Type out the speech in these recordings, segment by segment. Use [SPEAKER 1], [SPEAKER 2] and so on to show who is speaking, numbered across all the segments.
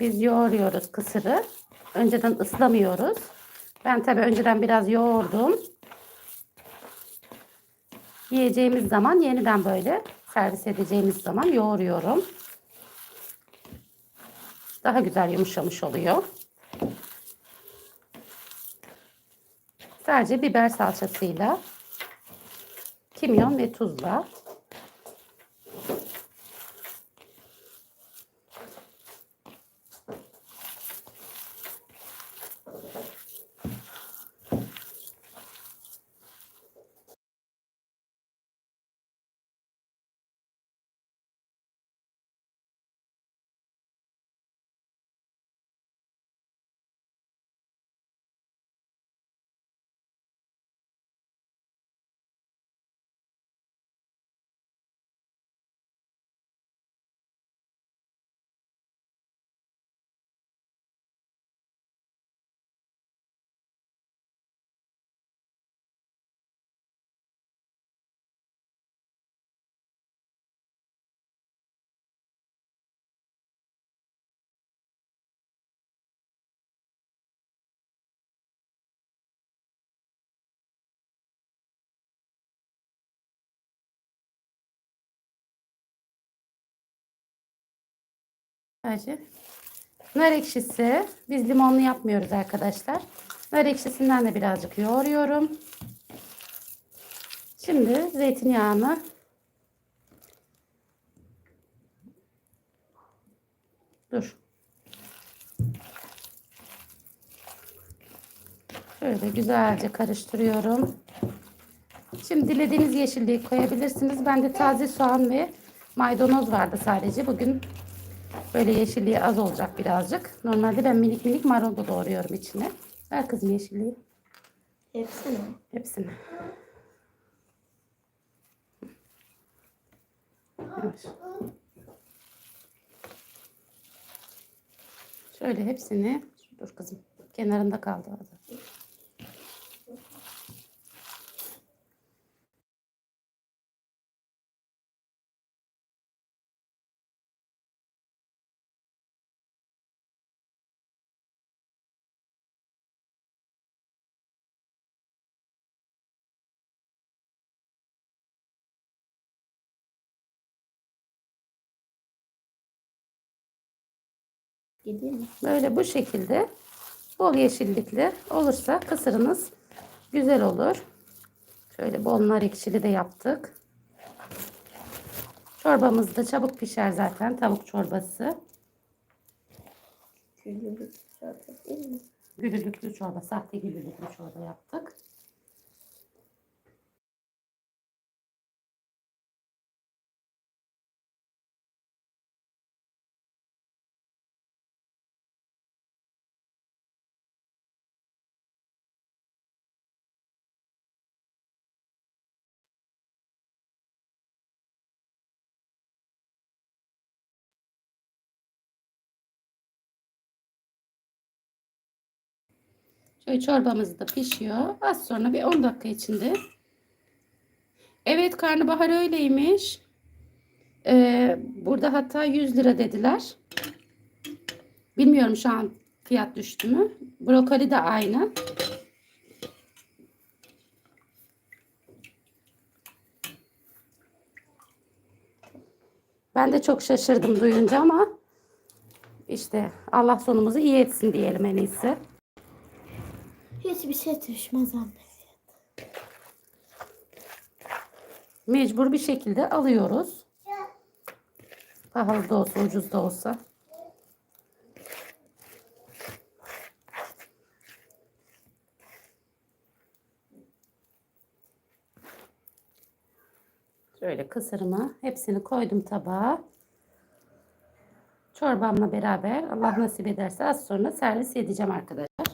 [SPEAKER 1] Biz yoğuruyoruz kısırı. Önceden ıslamıyoruz. Ben tabii önceden biraz yoğurdum. Yiyeceğimiz zaman yeniden böyle servis edeceğimiz zaman yoğuruyorum. Daha güzel yumuşamış oluyor. Sadece biber salçasıyla, kimyon ve tuzla Sadece nar ekşisi. Biz limonlu yapmıyoruz arkadaşlar. Nar ekşisinden de birazcık yoğuruyorum. Şimdi zeytinyağını Dur. Şöyle güzelce karıştırıyorum. Şimdi dilediğiniz yeşilliği koyabilirsiniz. Bende taze soğan ve maydanoz vardı sadece. Bugün Böyle yeşilliği az olacak birazcık. Normalde ben minik minik marul da doğruyorum içine. Ver kızım yeşilliği.
[SPEAKER 2] Hepsini.
[SPEAKER 1] Hepsini. Evet. Şöyle hepsini dur kızım. Kenarında kaldı. Hadi.
[SPEAKER 2] Gideyim?
[SPEAKER 1] Böyle bu şekilde bol yeşillikli olursa kısırınız güzel olur. Şöyle bol nar ekşili de yaptık. Çorbamız da çabuk pişer zaten. Tavuk çorbası.
[SPEAKER 2] Güllülük çorba değil mi?
[SPEAKER 1] Gülülüklü çorba, sahte gülülüklü çorba yaptık. Şöyle çorbamız da pişiyor. Az sonra bir 10 dakika içinde. Evet karnabahar öyleymiş. Ee, burada hatta 100 lira dediler. Bilmiyorum şu an fiyat düştü mü. Brokoli de aynı. Ben de çok şaşırdım duyunca ama işte Allah sonumuzu iyi etsin diyelim en iyisi.
[SPEAKER 2] Hiçbir şey düşmez anne.
[SPEAKER 1] Mecbur bir şekilde alıyoruz. Pahalı da olsa ucuz da olsa. Şöyle kısırımı hepsini koydum tabağa. Çorbamla beraber Allah nasip ederse az sonra servis edeceğim arkadaşlar.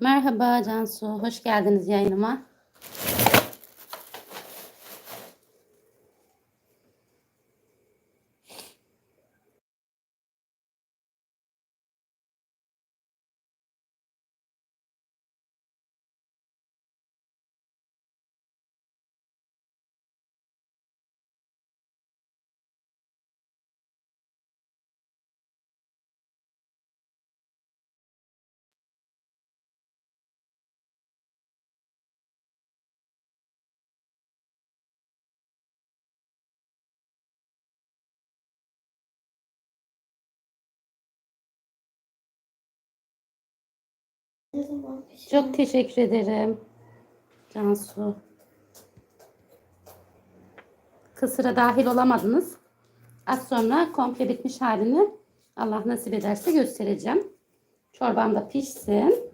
[SPEAKER 1] Merhaba Cansu, hoş geldiniz yayınıma.
[SPEAKER 2] Pişer?
[SPEAKER 1] Çok teşekkür ederim Cansu. Kısıra dahil olamadınız. Az sonra komple bitmiş halini Allah nasip ederse göstereceğim. Çorbam da pişsin.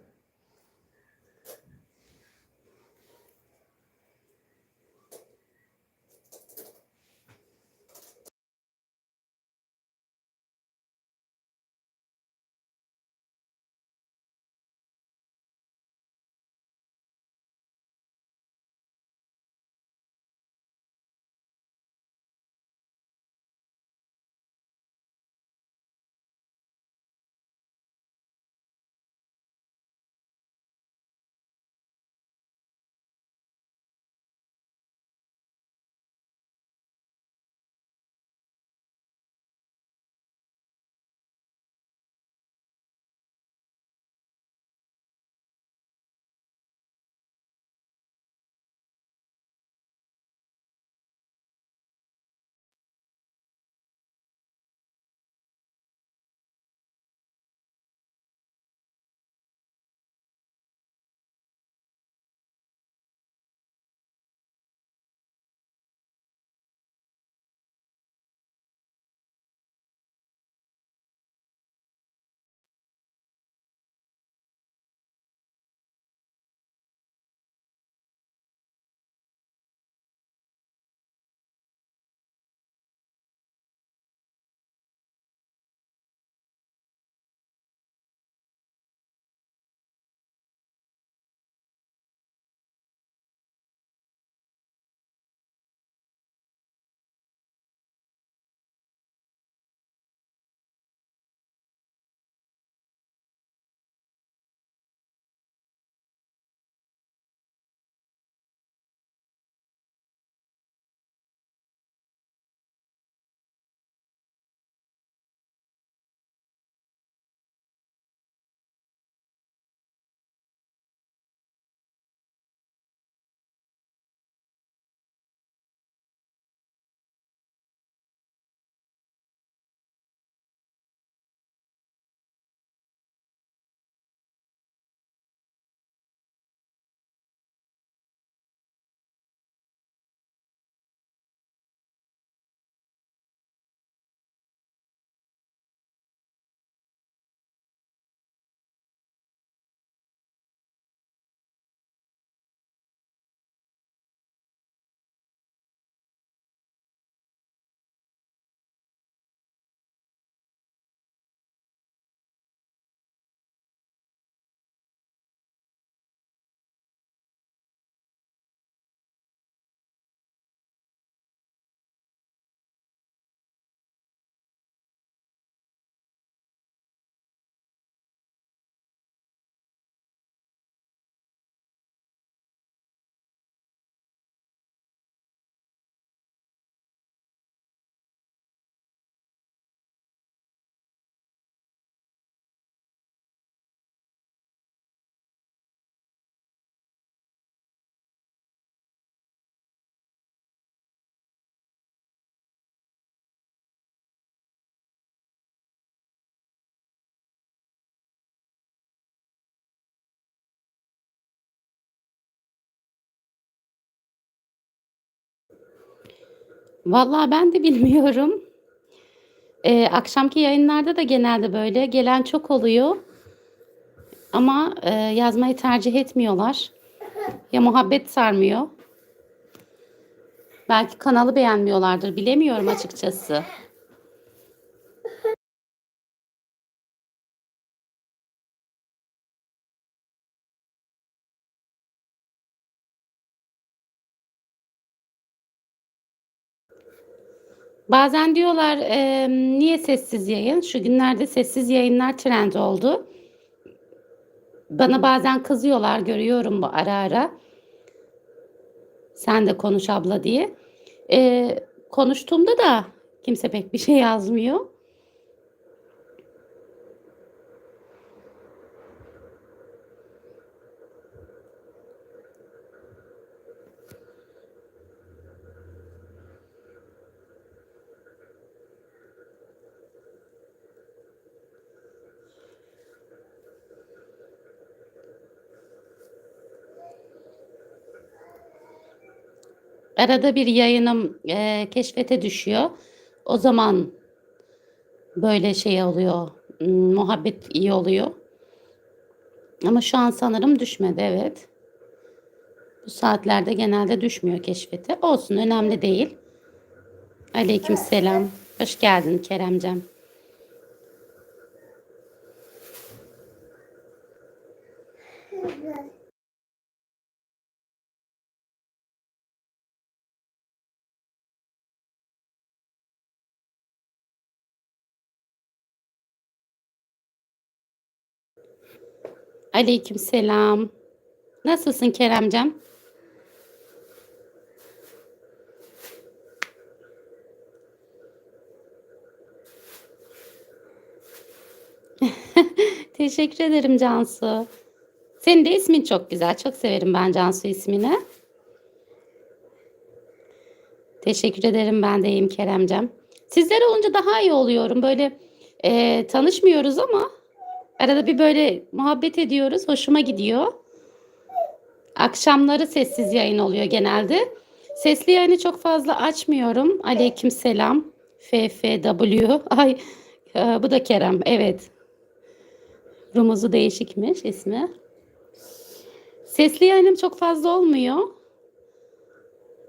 [SPEAKER 1] Vallahi ben de bilmiyorum. Ee, akşamki yayınlarda da genelde böyle gelen çok oluyor. Ama e, yazmayı tercih etmiyorlar. Ya muhabbet sarmıyor. Belki kanalı beğenmiyorlardır. Bilemiyorum açıkçası. Bazen diyorlar e, niye sessiz yayın? Şu günlerde sessiz yayınlar trend oldu. Bana bazen kızıyorlar görüyorum bu ara ara. Sen de konuş abla diye. E, konuştuğumda da kimse pek bir şey yazmıyor. Arada bir yayınım e, keşfete düşüyor. O zaman böyle şey oluyor. Muhabbet iyi oluyor. Ama şu an sanırım düşmedi evet. Bu saatlerde genelde düşmüyor keşfete. Olsun önemli değil. Aleyküm selam. Hoş geldin Keremcem. Aleyküm selam. Nasılsın Keremcem? Teşekkür ederim Cansu. Senin de ismin çok güzel. Çok severim ben Cansu ismini. Teşekkür ederim ben de iyiyim Keremcem. Sizler olunca daha iyi oluyorum. Böyle e, tanışmıyoruz ama arada bir böyle muhabbet ediyoruz. Hoşuma gidiyor. Akşamları sessiz yayın oluyor genelde. Sesli yayını çok fazla açmıyorum. Aleyküm selam. FFW. Ay e, bu da Kerem. Evet. Rumuzu değişikmiş ismi. Sesli yayınım çok fazla olmuyor.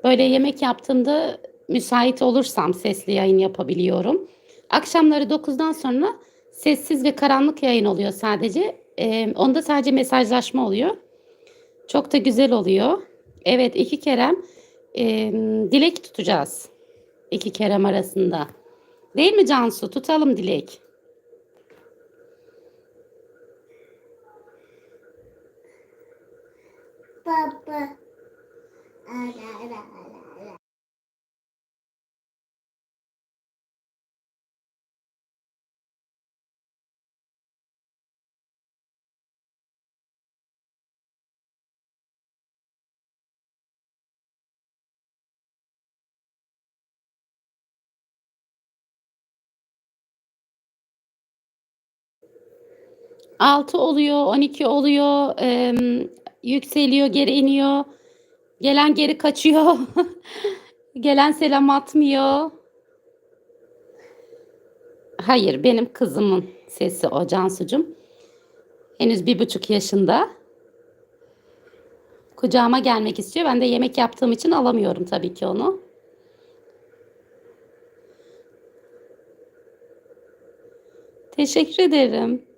[SPEAKER 1] Böyle yemek yaptığımda müsait olursam sesli yayın yapabiliyorum. Akşamları 9'dan sonra sessiz ve karanlık yayın oluyor sadece. Ee, onda sadece mesajlaşma oluyor. Çok da güzel oluyor. Evet iki Kerem e, dilek tutacağız. İki Kerem arasında. Değil mi Cansu? Tutalım dilek.
[SPEAKER 2] Baba. Ara, ara.
[SPEAKER 1] Altı oluyor, 12 oluyor, em, yükseliyor, geri iniyor. Gelen geri kaçıyor. Gelen selam atmıyor. Hayır, benim kızımın sesi o Cansucum. Henüz bir buçuk yaşında. Kucağıma gelmek istiyor. Ben de yemek yaptığım için alamıyorum tabii ki onu. Teşekkür ederim.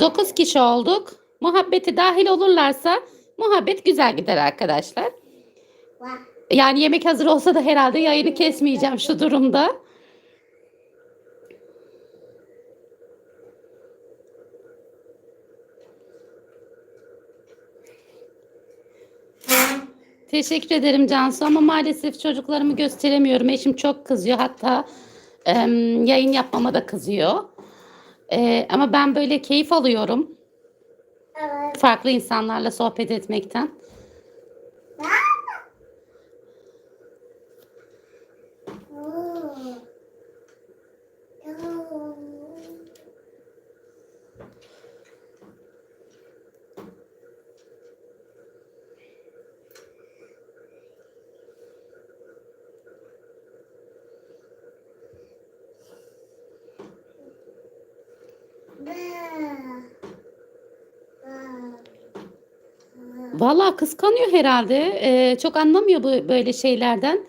[SPEAKER 1] Dokuz kişi olduk. Muhabbeti dahil olurlarsa muhabbet güzel gider arkadaşlar. Yani yemek hazır olsa da herhalde yayını kesmeyeceğim şu durumda. Teşekkür ederim Cansu ama maalesef çocuklarımı gösteremiyorum. Eşim çok kızıyor. Hatta em, yayın yapmama da kızıyor. Ee, ama ben böyle keyif alıyorum.
[SPEAKER 2] Evet.
[SPEAKER 1] Farklı insanlarla sohbet etmekten.
[SPEAKER 2] Oo.
[SPEAKER 1] Vallahi kıskanıyor herhalde. Ee, çok anlamıyor bu böyle şeylerden.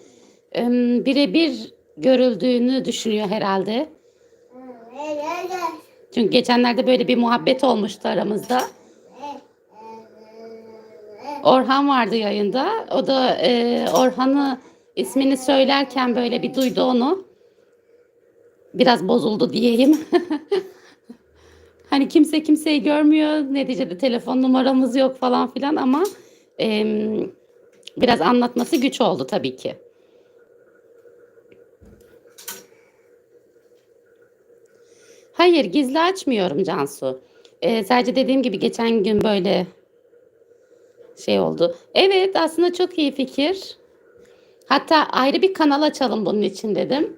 [SPEAKER 1] Ee, birebir görüldüğünü düşünüyor herhalde. Çünkü geçenlerde böyle bir muhabbet olmuştu aramızda. Orhan vardı yayında. O da e, Orhan'ı ismini söylerken böyle bir duydu onu. Biraz bozuldu diyeyim. hani kimse kimseyi görmüyor. Neticede telefon numaramız yok falan filan ama em, biraz anlatması güç oldu tabii ki. Hayır gizli açmıyorum Cansu. Ee, sadece dediğim gibi geçen gün böyle şey oldu. Evet aslında çok iyi fikir. Hatta ayrı bir kanal açalım bunun için dedim.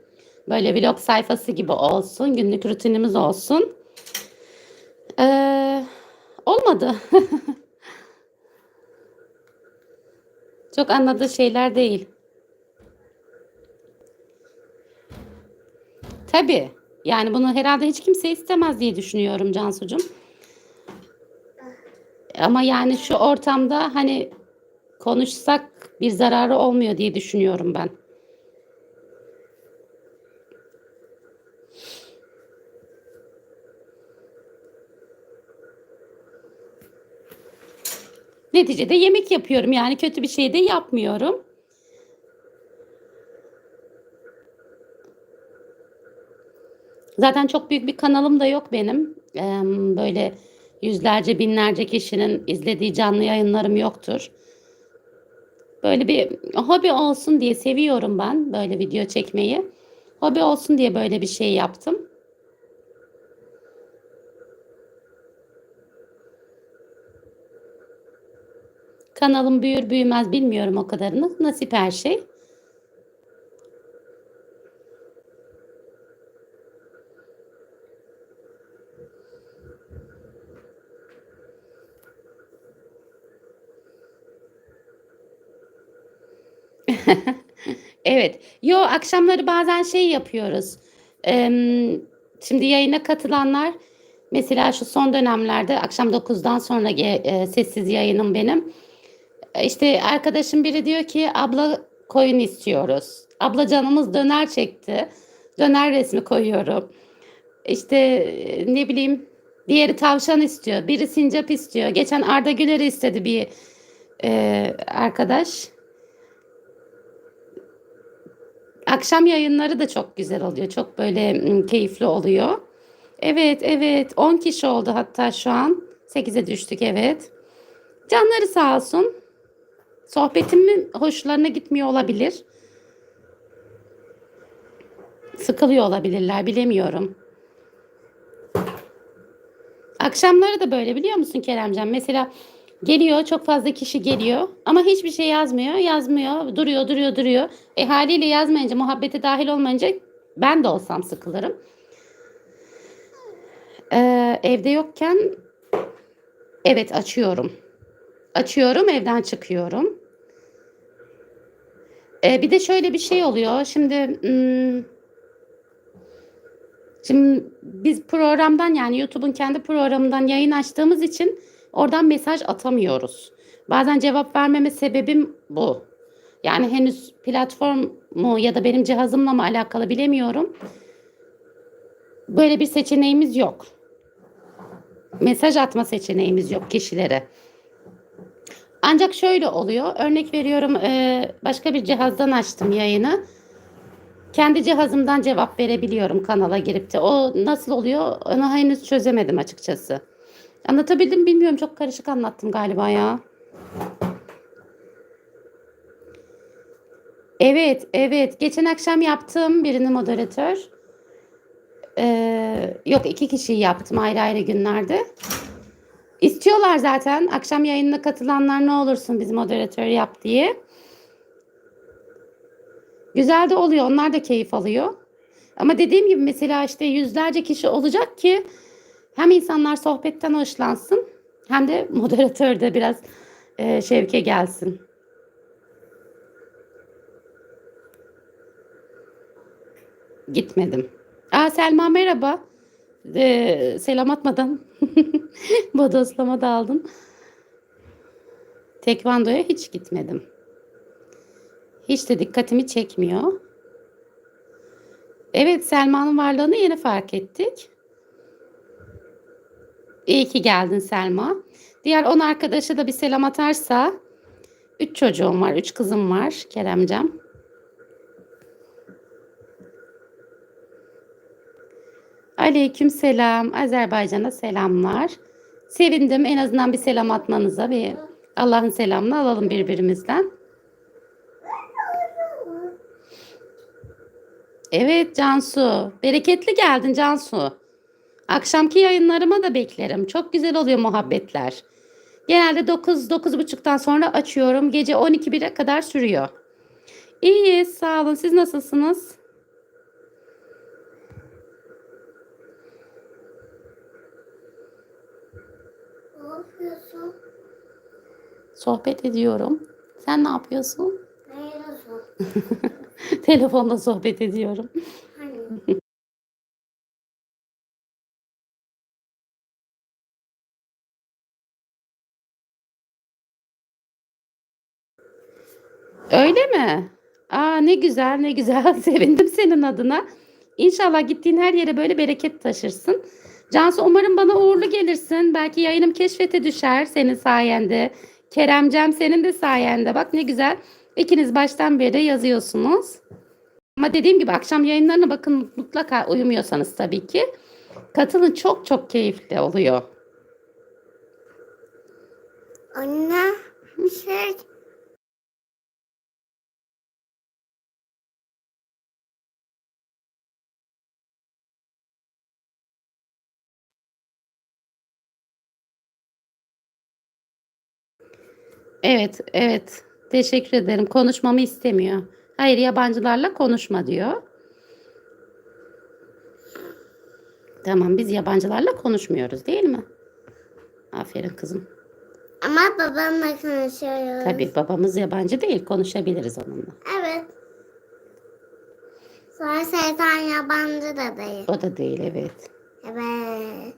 [SPEAKER 1] Böyle vlog sayfası gibi olsun. Günlük rutinimiz olsun. Ee, olmadı. Çok anladığı şeyler değil. Tabii. Yani bunu herhalde hiç kimse istemez diye düşünüyorum Cansucuğum. Ama yani şu ortamda hani konuşsak bir zararı olmuyor diye düşünüyorum ben. Neticede yemek yapıyorum yani kötü bir şey de yapmıyorum. Zaten çok büyük bir kanalım da yok benim. Eee, böyle yüzlerce binlerce kişinin izlediği canlı yayınlarım yoktur. Böyle bir hobi olsun diye seviyorum ben böyle video çekmeyi. Hobi olsun diye böyle bir şey yaptım. Kanalım büyür büyümez bilmiyorum o kadarını. Nasip her şey. Evet. Yo akşamları bazen şey yapıyoruz. Em, şimdi yayına katılanlar mesela şu son dönemlerde akşam 9'dan sonra e, sessiz yayınım benim. İşte arkadaşım biri diyor ki abla koyun istiyoruz. Abla canımız döner çekti. Döner resmi koyuyorum. İşte e, ne bileyim diğeri tavşan istiyor. Biri sincap istiyor. Geçen Arda Güler'i istedi bir e, arkadaş. Akşam yayınları da çok güzel oluyor. Çok böyle keyifli oluyor. Evet, evet. 10 kişi oldu hatta şu an. 8'e düştük evet. Canları sağ olsun. Sohbetimin hoşlarına gitmiyor olabilir. Sıkılıyor olabilirler, bilemiyorum. Akşamları da böyle biliyor musun Keremcan? Mesela geliyor çok fazla kişi geliyor ama hiçbir şey yazmıyor. Yazmıyor. Duruyor duruyor duruyor. E haliyle yazmayınca muhabbete dahil olmayınca ben de olsam sıkılırım. Ee, evde yokken evet açıyorum. Açıyorum evden çıkıyorum. Ee, bir de şöyle bir şey oluyor. Şimdi Şimdi biz programdan yani YouTube'un kendi programından yayın açtığımız için oradan mesaj atamıyoruz. Bazen cevap vermeme sebebim bu. Yani henüz platform mu ya da benim cihazımla mı alakalı bilemiyorum. Böyle bir seçeneğimiz yok. Mesaj atma seçeneğimiz yok kişilere. Ancak şöyle oluyor. Örnek veriyorum eee, başka bir cihazdan açtım yayını. Kendi cihazımdan cevap verebiliyorum kanala girip de. O nasıl oluyor onu henüz çözemedim açıkçası. Anlatabildim mi bilmiyorum. Çok karışık anlattım galiba ya. Evet, evet. Geçen akşam yaptım birini moderatör. Ee, yok iki kişiyi yaptım ayrı ayrı günlerde. İstiyorlar zaten akşam yayınına katılanlar ne olursun biz moderatör yap diye. Güzel de oluyor. Onlar da keyif alıyor. Ama dediğim gibi mesela işte yüzlerce kişi olacak ki hem insanlar sohbetten hoşlansın hem de moderatör de biraz e, şevke gelsin. Gitmedim. Aa Selma merhaba. Ee, selam atmadan bodoslama daldın. Tekvandoya hiç gitmedim. Hiç de dikkatimi çekmiyor. Evet Selma'nın varlığını yeni fark ettik. İyi ki geldin Selma. Diğer 10 arkadaşa da bir selam atarsa 3 çocuğum var, 3 kızım var Keremcem. Aleyküm selam. Azerbaycan'a selamlar. Sevindim en azından bir selam atmanıza ve Allah'ın selamını alalım birbirimizden. Evet Cansu. Bereketli geldin Cansu. Akşamki yayınlarıma da beklerim. Çok güzel oluyor muhabbetler. Genelde 9 9.30'dan sonra açıyorum. Gece 12 1'e kadar sürüyor. İyiyiz, sağ olun. Siz nasılsınız? Sohbet ediyorum. Sen ne yapıyorsun? Telefonda sohbet ediyorum.
[SPEAKER 2] Hani?
[SPEAKER 1] Öyle mi? Aa ne güzel ne güzel. Sevindim senin adına. İnşallah gittiğin her yere böyle bereket taşırsın. Cansu umarım bana uğurlu gelirsin. Belki yayınım keşfete düşer senin sayende. Keremcem senin de sayende. Bak ne güzel. İkiniz baştan beri yazıyorsunuz. Ama dediğim gibi akşam yayınlarına bakın mutlaka uyumuyorsanız tabii ki. Katılın çok çok keyifli oluyor.
[SPEAKER 2] Anne bir şey
[SPEAKER 1] Evet, evet. Teşekkür ederim. Konuşmamı istemiyor. Hayır, yabancılarla konuşma diyor. Tamam, biz yabancılarla konuşmuyoruz, değil mi? Aferin kızım.
[SPEAKER 2] ama babamla konuşuyoruz.
[SPEAKER 1] Tabii babamız yabancı değil, konuşabiliriz onunla.
[SPEAKER 2] Evet. Sonra şeytan yabancı da değil.
[SPEAKER 1] O da değil, evet.
[SPEAKER 2] Evet.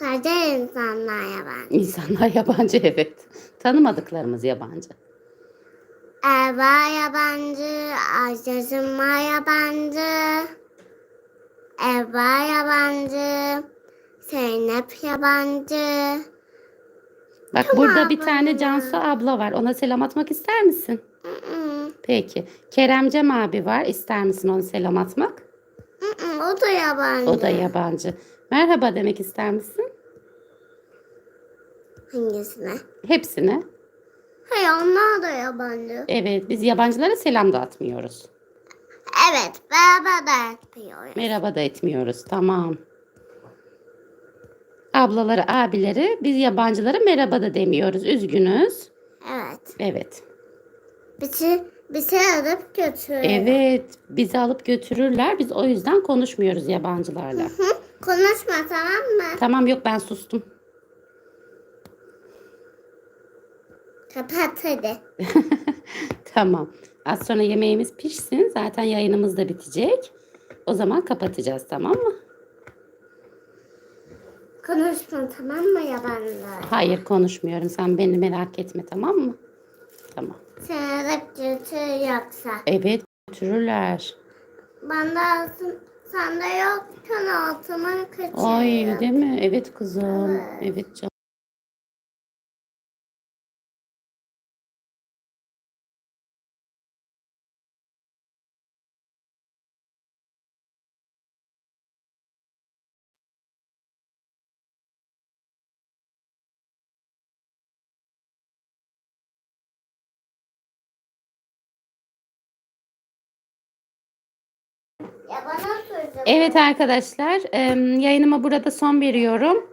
[SPEAKER 2] Sadece insanlar yabancı.
[SPEAKER 1] İnsanlar yabancı, evet. Tanımadıklarımız yabancı.
[SPEAKER 2] Erba yabancı, Ayşe'cimma yabancı, Erba yabancı, Zeynep yabancı.
[SPEAKER 1] Bak
[SPEAKER 2] Tamam,
[SPEAKER 1] burada bir tane
[SPEAKER 2] abla.
[SPEAKER 1] Cansu abla var. Ona selam atmak ister misin? Peki. Keremcem abi var. İster misin onu selam atmak?
[SPEAKER 2] O da yabancı.
[SPEAKER 1] O da yabancı. Merhaba demek ister misin?
[SPEAKER 2] Hangisine?
[SPEAKER 1] Hepsine.
[SPEAKER 2] Hayır onlar da yabancı.
[SPEAKER 1] Evet, biz yabancılara selam da atmıyoruz.
[SPEAKER 2] Evet beraber de yapıyoruz.
[SPEAKER 1] Merhaba da etmiyoruz. Tamam. Ablaları, abileri biz yabancılara merhaba da demiyoruz. Üzgünüz.
[SPEAKER 2] Evet.
[SPEAKER 1] Evet.
[SPEAKER 2] Bizi, bizi alıp götürüyor.
[SPEAKER 1] Evet, bizi alıp götürürler. Biz o yüzden konuşmuyoruz yabancılarla.
[SPEAKER 2] Hı? Konuşma tamam mı?
[SPEAKER 1] Tamam yok ben sustum.
[SPEAKER 2] Kapat hadi.
[SPEAKER 1] Tamam. Az sonra yemeğimiz pişsin. Zaten yayınımız da bitecek. O zaman kapatacağız tamam mı?
[SPEAKER 2] Konuşma tamam mı yabancılar?
[SPEAKER 1] Hayır konuşmuyorum. Sen beni merak etme tamam mı? Tamam.
[SPEAKER 2] Alıp götür yoksa.
[SPEAKER 1] Evet götürürler.
[SPEAKER 2] Bende altın, sende yokken altıma kaçıyor.
[SPEAKER 1] Ay değil mi? Evet kızım. Evet canım. Evet arkadaşlar yayınıma burada son veriyorum.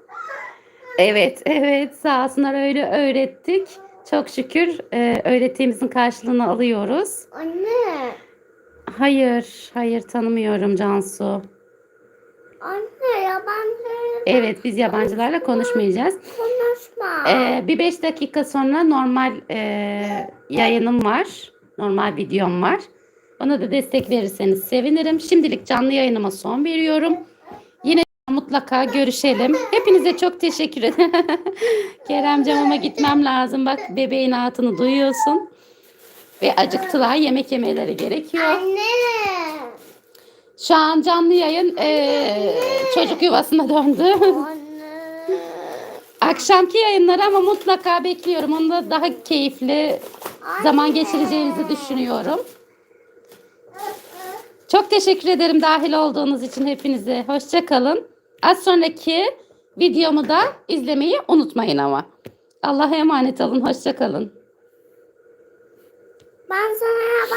[SPEAKER 1] Evet evet sağ olsunlar öyle öğrettik. Çok şükür e, öğrettiğimizin karşılığını alıyoruz.
[SPEAKER 2] Anne.
[SPEAKER 1] Hayır hayır tanımıyorum Cansu.
[SPEAKER 2] Anne yabancı.
[SPEAKER 1] Evet biz yabancılarla konuşmayacağız.
[SPEAKER 2] Konuşma.
[SPEAKER 1] Ee, bir beş dakika sonra normal e, yayınım var. Normal videom var. Ona da destek verirseniz sevinirim. Şimdilik canlı yayınıma son veriyorum. Yine mutlaka görüşelim. Hepinize çok teşekkür ederim. Keremcem ama gitmem lazım. Bak bebeğin altını duyuyorsun. Ve acıktılar. Yemek yemeleri gerekiyor.
[SPEAKER 2] Anne.
[SPEAKER 1] Şu an canlı yayın e, çocuk yuvasına döndü. Akşamki yayınları ama mutlaka bekliyorum. Onda daha keyifli zaman geçireceğinizi düşünüyorum. Çok teşekkür ederim dahil olduğunuz için hepinize. Hoşça kalın. Az sonraki videomu da izlemeyi unutmayın ama. Allah'a emanet olun. Hoşça kalın.
[SPEAKER 2] Ben sana